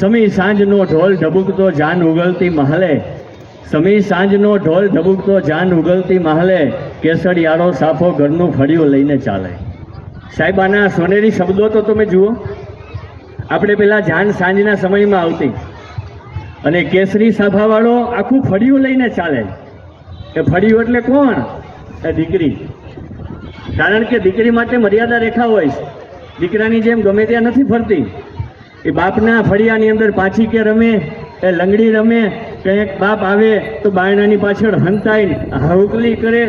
સમી સાંજનો ઢોલ ઢબુકતો જાન ઉગલતી મહાલે. સમી સાંજનો ઢોલ ઢબુકતો જાન ઉગલતી મહાલે. કેસડિયાળો સાફો ઘરનું ફળિયું લઈને ચાલે. સાહેબાના સોનેરી શબ્દો તો તમે જુઓ. આપણે પેલા જાન સાંજના સમયમાં આવતી. અને કેસરી સાભાવાળો આખું ફળિયું લઈને ચાલે. એ ફળિયું એટલે કોણ? એ દીકરી. કારણ કે દીકરી માટે મર્યાદા રેખા હોય છે. દીકરાની જેમ ગમે ત્યાં નથી ફરતી. એ બાપના ફળિયાની અંદર પાછી કે રમે, એ લંગડી રમે કંઈક બાપ આવે તો બાયણાની પાછળ હંતાઈને હવકલી કરે,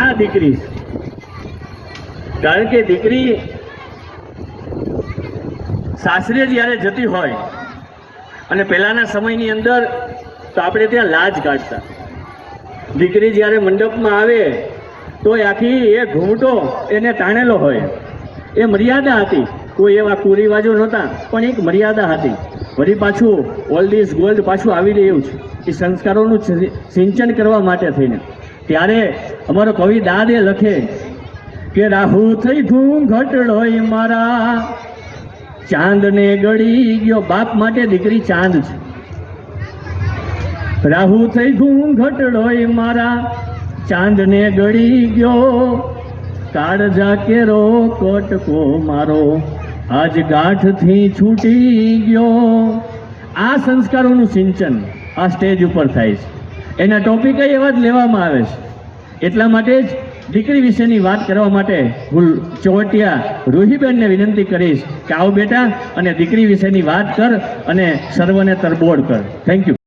આ દીકરી કારણ કે દીકરી સાસરે જ્યારે જતી હોય, અને પહેલાના સમયની અંદર તો આપણે ત્યાં લાજ કાઢતા. દીકરી જ્યારે મંડપમાં આવે તો આખી એ ઘૂંટો એને તાણેલો હોય. એ મર્યાદા હતી. કોઈ એવા કુરિવાજો નહોતા, પણ એક મર્યાદા હતી. વળી પાછું ઓલ્ડ ઇઝ ગોલ્ડ પાછું આવી રહ્યું છે. એ સંસ્કારોનું સિંચન કરવા માટે થઈને. ત્યારે અમારો કવિ દાદે લખે કે રાહુ થઈ ઘૂંઘટડોય મારા. ચાંદને ગળી ગયો. બાપ માટે દીકરી ચાંદ છે. રાહુ થઈ ઘૂંઘટડોય મારા. ચાંદને ગળી ગયો. કાળજા કેરો કોટકો મારો. આજ ગાંઠથી છૂટી ગયો. આ સંસ્કારોનું સિંચન આ સ્ટેજ ઉપર થાય છે. એના ટોપિક એવા જ લેવામાં આવે છે. એટલા માટે જ દીકરી વિશેની વાત કરવા માટે હું ચોટિયા રૂહીબેનને વિનંતી કરીશ કે આવો બેટા અને દીકરી વિશેની વાત કર અને સર્વને તરબોળ કર. Thank you